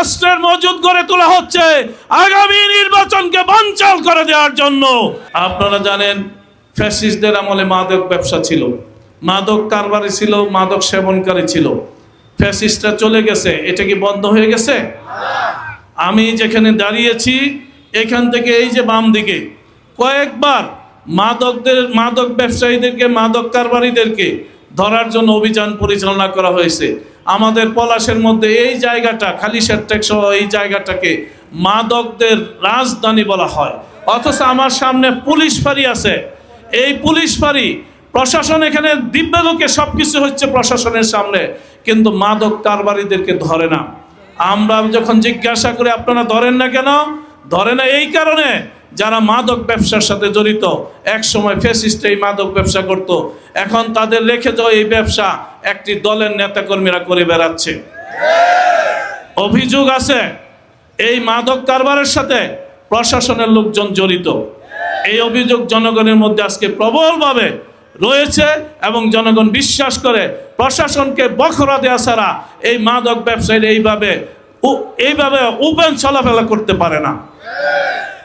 অস্ত্রের মজুদ করে তোলা হচ্ছে আগামী নির্বাচনকে বঞ্চাল করে দেওয়ার জন্য। আপনারা জানেন, ফ্যাসিস্টদের আমলে মাদক ব্যবসা ছিল। মাদক কারবারি ছিল, মাদক সেবনকারী ছিল। ফ্যাসিস্টরা চলে গেছে, এটা কি বন্ধ হয়ে গেছে? আমি যেখানে দাঁড়িয়েছি, এখান থেকে এই যে বাম দিকে, কয়েকবার মাদকদের, মাদক ব্যবসায়ীদেরকে, মাদক কারবারিদেরকে ধরার জন্য অভিযান পরিচালনা করা হয়েছে। আমাদের পলাশের মধ্যে এই জায়গাটা, খালি শেরটেক সহ এই জায়গাটাকে মাদকদের রাজধানী বলা হয়। অথচ আমার সামনে পুলিশ ফাঁড়ি আছে। এই পুলিশ ফাঁড়ি, প্রশাসন এখানে দিব্যলোকে সব কিছু হচ্ছে প্রশাসনের সামনে, কিন্তু মাদক কারবারিদেরকে ধরে না। আমরা যখন জিজ্ঞাসা করি, আপনারা ধরেন না কেন? ধরে না এই কারণে যারা মাদক ব্যবসার সাথে জড়িত, এক সময় ফেসিস্ট এই মাদক ব্যবসা করত। এখন তাদের রেখে যাওয়া এই ব্যবসা একটি দলের নেতাকর্মীরা করে বেড়াচ্ছে। অভিযোগ আছে, এই মাদক কারবারের সাথে প্রশাসনের লোকজন জড়িত। এই অভিযোগ জনগণের মধ্যে আজকে প্রবলভাবে রয়েছে এবং জনগণ বিশ্বাস করে প্রশাসনকে বখরা দেওয়া ছাড়া এই মাদক ব্যবসায়ীরা এইভাবে এইভাবে ওপেন চলাফেরা করতে পারে না।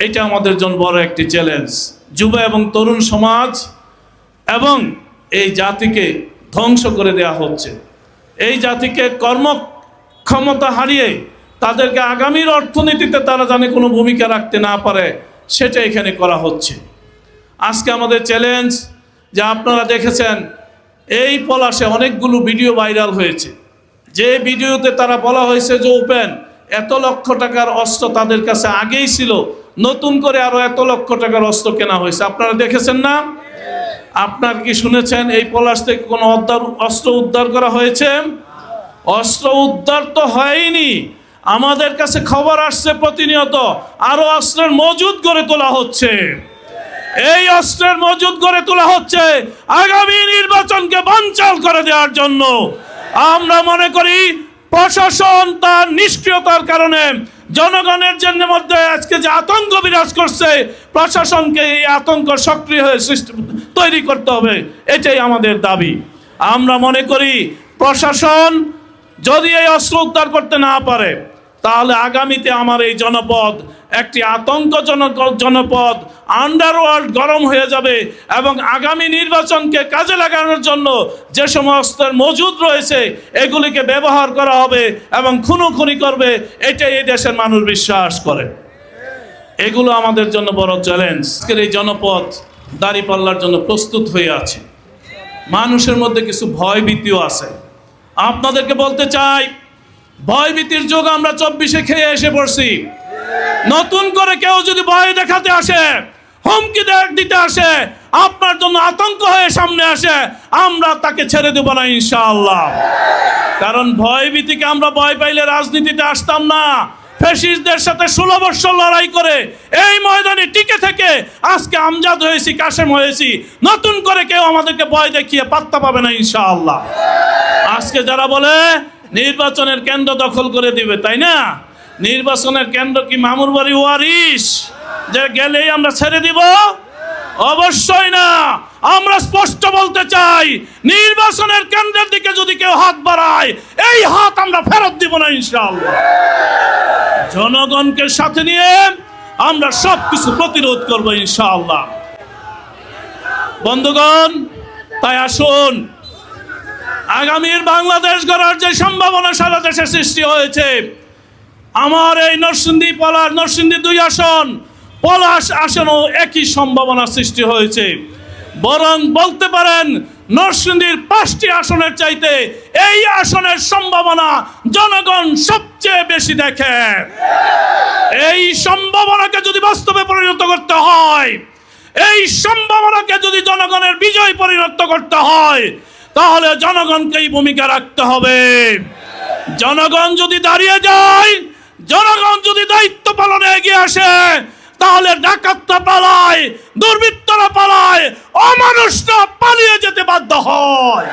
এটা আমাদের জন্য বড় একটি চ্যালেঞ্জ যুব এবং তরুণ সমাজ এবং এই জাতিকে ধ্বংস করে দেওয়া হচ্ছে। এই জাতিকে কর্মক্ষমতা হারিয়ে তাদেরকে আগামীর অর্থনীতিতে তারা জানে কোনো ভূমিকা রাখতে না পারে, সেটা এখানে করা হচ্ছে। আজকে আমাদের চ্যালেঞ্জ যে আপনারা দেখেছেন, এই পলাশে অনেকগুলো ভিডিও ভাইরাল হয়েছে। যে ভিডিওতে তারা বলা হয়েছে যে ওপেন এত লক্ষ টাকার অস্ত্র তাদের কাছে আগেই ছিল, নতুন করে আরও এত লক্ষ টাকার অস্ত্র কেনা হয়েছে। আপনারা দেখেছেন না? আপনার কি শুনেছেন এই পলাশ থেকে কোনো অস্ত্র উদ্ধার করা হয়েছে? অস্ত্র উদ্ধার তো হয়নি। আমাদের কাছে খবর আসছে প্রতিনিয়ত, আরও অস্ত্রের মজুদ করে তোলা হচ্ছে। এই অস্ত্রের মজুদ করে তোলা হচ্ছে আগামী নির্বাচনকে বানচাল করে দেওয়ার জন্য। আমরা মনে করি প্রশাসন তার নিষ্ক্রিয়তার কারণে জনগণের জন্য মধ্যে আজকে যে আতঙ্ক বিরাজ করছে, প্রশাসনকে এই আতঙ্ক সক্রিয় হয়ে সৃষ্টি, তৈরি করতে হবে, এটাই আমাদের দাবি। আমরা মনে করি প্রশাসন যদি এই অস্ত্র উদ্ধার করতে না পারে, তাহলে আগামীতে আমার এই জনপদ একটি আতঙ্কজনক জনপদ আন্ডারওয়ার্ল্ড গরম হয়ে যাবে এবং আগামী নির্বাচনকে কাজে লাগানোর জন্য যে সমস্ত মজুদ রয়েছে, এগুলিকে ব্যবহার করা হবে এবং খুনোখুনি করবে, এটাই এই দেশের মানুষ বিশ্বাস করে। এগুলো আমাদের জন্য বড় চ্যালেঞ্জ এই জনপদ দাঁড়িপাল্লার জন্য প্রস্তুত হয়ে আছে। মানুষের মধ্যে কিছু ভয় ভীতিও আছে। আপনাদেরকে বলতে চাই ভয় ভীতির যুগ আমরা চব্বিশে খেয়ে এসে পড়ছি। নতুন করে কেউ যদি ভয় দেখাতে আসে, হুমকি দিতে আসে, আপনার জন্য আতঙ্ক হয়ে সামনে আসে, আমরা তাকে ছেড়ে দেব না ইনশাআল্লাহ। কারণ ভয় ভীতিকে আমরা ভয় পাইলে রাজনীতিতে আসতাম না। ফেসিসদের সাথে ষোলো বৎসর লড়াই করে এই ময়দানে টিকে থেকে আজকে আমজাদ হয়েছি, কাশেম হয়েছি। নতুন করে কেউ আমাদেরকে ভয় দেখিয়ে পাত্তা পাবে না ইনশাআল্লাহ। আজকে যারা বলে, নির্বাচনের কেন্দ্র দখল করে দিবে, তাই না? নির্বাচনের কেন্দ্র কি মামুর বাড়ি ওয়ারিস যে গেলেই আমরা ছেড়ে দিব? অবশ্যই না। আমরা স্পষ্ট বলতে চাই, নির্বাচনের কেন্দ্রের দিকে যদি কেউ হাত বাড়ায়, এই হাত আমরা ফেরত দিব না ইনশাআল্লাহ। জনগণকে সাথে নিয়ে আমরা সব কিছু প্রতিরোধ করব ইনশাআল্লাহ। বন্ধুগণ, তাই আসুন। আগামীর বাংলাদেশ গড়ার যে সম্ভাবনা সারা দেশে সৃষ্টি হয়েছে আমার এই নরসিংদী পলাশ, নরসিংদী দুই আসন, পলাশ আসনও একই সম্ভাবনা সৃষ্টি হয়েছে। বরং বলতে পারেন, নরসিংদীর পাঁচটি আসনের চাইতে এই আসনের সম্ভাবনা জনগণ সবচেয়ে বেশি দেখে। এই সম্ভাবনাকে যদি বাস্তবে পরিণত করতে হয়, এই সম্ভাবনাকে যদি জনগণের বিজয় পরিণত করতে হয়, তাহলে জনগণকেই ভূমিকা রাখতে হবে। জনগণ যদি দাঁড়িয়ে যায় জনগণ যদি দায়িত্ব পালনে এগিয়ে আসে, তাহলে ডাকাতরা পালায়, দুর্বৃত্তরা পালায়, অমানুষরা পালিয়ে যেতে বাধ্য হয়।